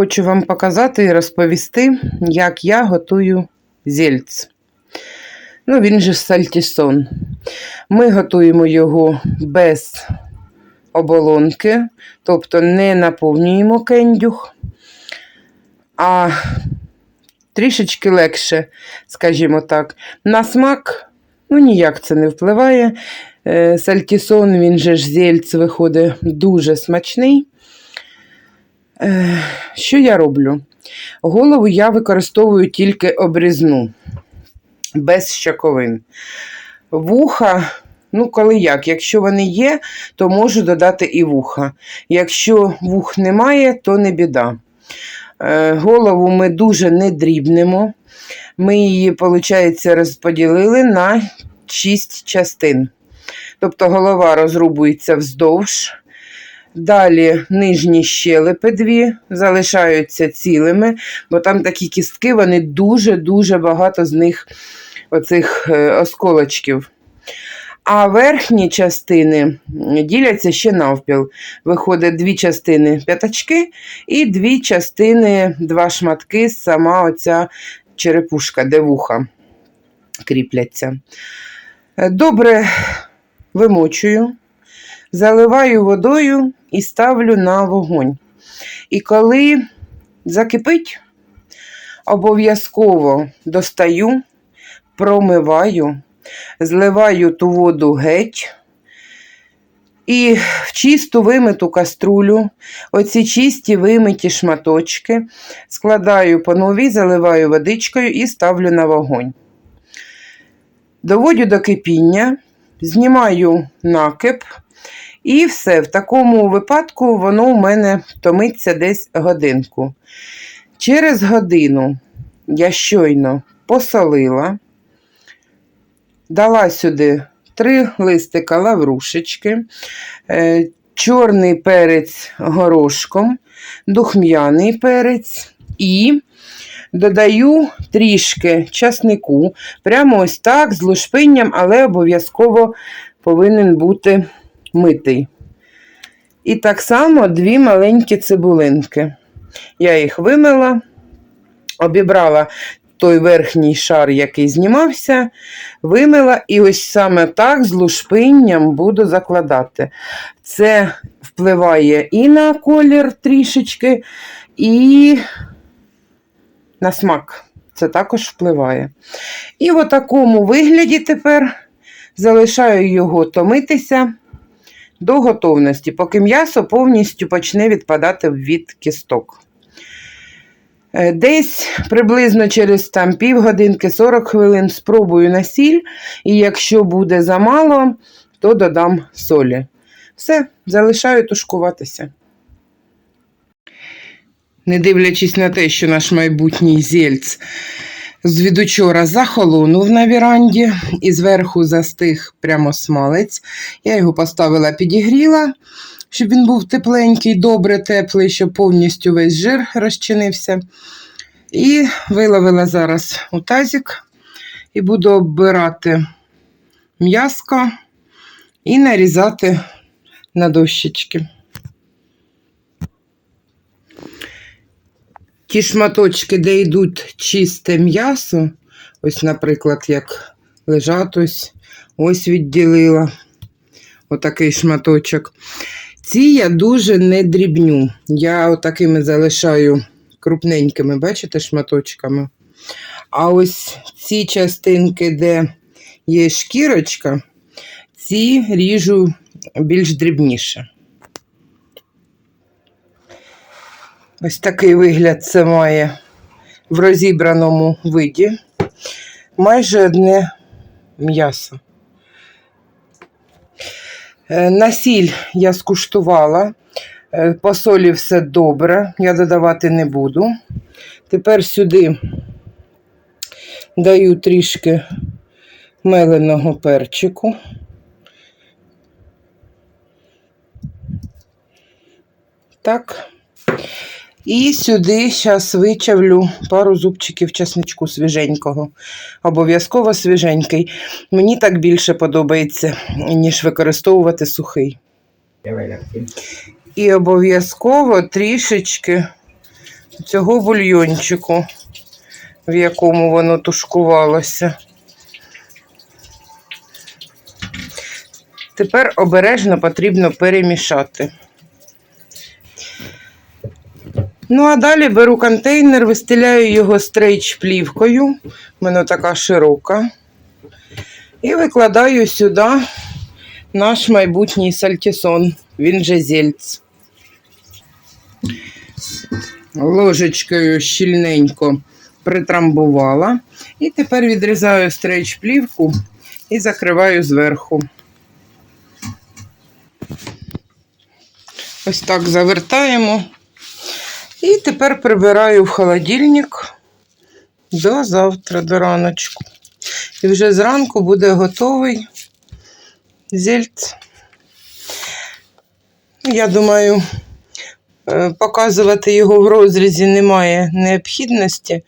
Хочу вам показати і розповісти, як я готую зельц. Ну, він же сальтісон. Ми готуємо його без оболонки, тобто не наповнюємо кендюх, а трішечки легше, скажімо так. На смак, ну ніяк це не впливає. Е, Сальтісон, він же ж зельц виходить дуже смачний. Е, Що я роблю? Голову я використовую тільки обрізну, без щаковин. Вуха, ну, коли як, якщо вони є, то можу додати і вуха. Якщо вух немає, то не біда. Е, Голову ми дуже не дрібнемо. Ми її, виходить, розподілили на 6 частин. Тобто голова розрубується вздовж. Далі нижні щелепи дві залишаються цілими, бо там такі кістки, вони дуже-дуже багато з них оцих е, осколочків. А верхні частини діляться ще навпіл. Виходить дві частини п'ятачки і дві частини, два шматки, сама оця черепушка, де вуха кріпляться. Добре вимочую, заливаю водою і ставлю на вогонь. І коли закипить, обов'язково достаю, промиваю, зливаю ту воду геть. І в чисту вимиту каструлю, оці чисті вимиті шматочки, складаю по новій, заливаю водичкою і ставлю на вогонь. Доводю до кипіння, знімаю накип, і все. В такому випадку воно у мене томиться десь годинку. Через годину я щойно посолила, дала сюди три листика лаврушечки, е, чорний перець горошком, духм'яний перець і додаю трішки часнику, прямо ось так, з лушпинням, але обов'язково повинен бути митий. І так само дві маленькі цибулинки. Я їх вимила, обібрала той верхній шар, який знімався, вимила, і ось саме так з лушпинням буду закладати. Це впливає і на колір трішечки, і на смак. Це також впливає. І в такому вигляді тепер залишаю його томитися до готовності, поки м'ясо повністю почне відпадати від кісток. Е, Десь приблизно через там півгодинки 40 хвилин спробую на сіль, і якщо буде замало, то додам солі. Все, залишаю тушкуватися. Не дивлячись на те, що наш майбутній зельц звідучора захолонув на віранді і зверху застиг прямо смалець. Я його поставила, підігріла, щоб він був тепленький, добре теплий, щоб повністю весь жир розчинився. І виловила зараз у тазик і буду оббирати м'яско і нарізати на дощечки. Ті шматочки, де йдуть чисте м'ясо, ось, наприклад, як лежать ось, ось відділила отакий шматочок. Ці я дуже не дрібню. Я отакими залишаю крупненькими, бачите, шматочками. А ось ці частинки, де є шкірочка, ці ріжу більш дрібніше. Ось такий вигляд це має в розібраному виді. Майже одне м'ясо. Е, На сіль я скуштувала, Е, по солі все добре, я додавати не буду. Тепер сюди даю трішки меленого перчику. Так. І сюди зараз вичавлю пару зубчиків чесничку свіженького. Обов'язково свіженький. Мені так більше подобається, ніж використовувати сухий. І обов'язково трішечки цього бульйончику, в якому воно тушкувалося. Тепер обережно потрібно перемішати. Ну, а далі беру контейнер, вистеляю його стрейч-плівкою. У мене така широка. І викладаю сюди наш майбутній сальтісон. Він же зельц. Ложечкою щільненько притрамбувала. І тепер відрізаю стрейч-плівку і закриваю зверху. Ось так завертаємо. І тепер прибираю в холодильник до завтра, до раночку. І вже зранку буде готовий зельц. Я думаю, е, показувати його в розрізі немає необхідності,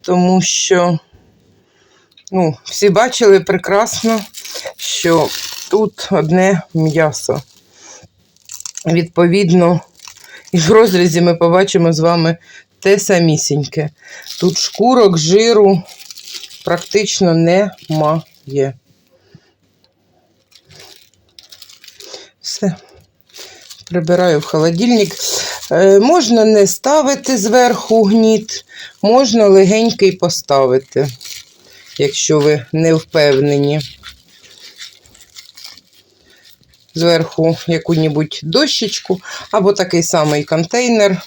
тому що ну, всі бачили прекрасно, що тут одне м'ясо. Відповідно, і в розрізі ми побачимо з вами те самісіньке. Тут шкурок, жиру практично немає. Все. Прибираю в холодильник. Е, можна не ставити зверху гніт, можна легенький поставити, якщо ви не впевнені. Зверху яку-небудь дощечку або такий самий контейнер.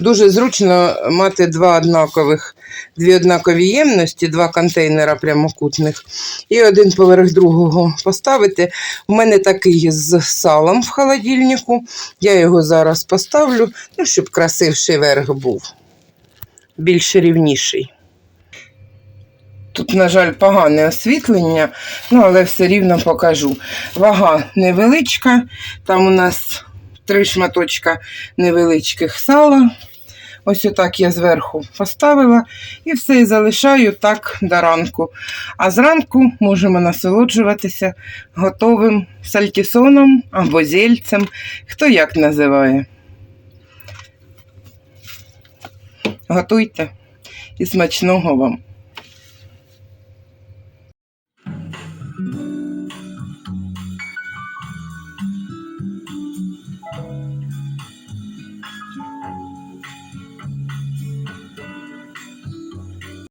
Дуже зручно мати два однакових, дві однакові ємності, два контейнера прямокутних, і один поверх другого поставити. У мене такий з салом в холодильнику. Я його зараз поставлю, ну, щоб красивший верх був, більш рівніший. Тут, на жаль, погане освітлення, ну, але все рівно покажу. Вага невеличка, там у нас три шматочка невеличких сала. Ось отак я зверху поставила і все і залишаю так до ранку. А зранку можемо насолоджуватися готовим сальтісоном або зельцем, хто як називає. Готуйте і смачного вам!